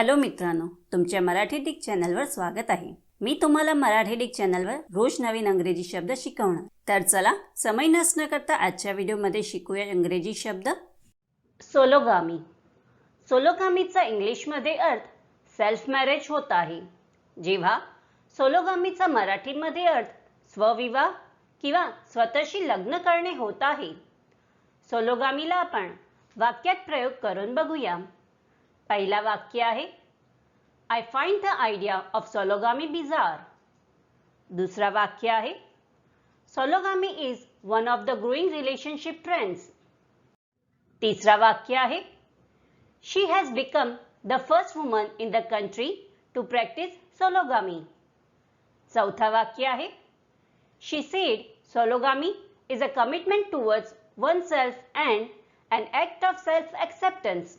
Hello मित्रांनो तुमच्या Marathi Dick चॅनलवर स्वागत आहे. मी तुम्हाला मराठी डिक चॅनलवर रोज नवीन अंग्रेजी शब्द शिकवणार. तर चला समय नसणं करता आजच्या व्हिडिओमध्ये शिकूया इंग्रजी शब्द. सोलोगामी. सोलोगामीचा इंग्लिशमध्ये अर्थ सेल्फ मॅरेज होत आहे. जेव्हा सोलोगामीचा मराठीमध्ये अर्थ स्वविवाह किंवा स्वतःशी लग्न करणे होत आहे. सोलोगामीला आपण वाक्यात प्रयोग करून बघूया. पहिला वाक्य आहे I find the idea of sologamy bizarre दुसरा वाक्य आहे sologamy is one of the growing relationship trends तिसरा वाक्य आहे she has become the first woman in the country to practise sologamy चौथा वाक्य आहे she said sologamy is a commitment towards one self and and act of self acceptance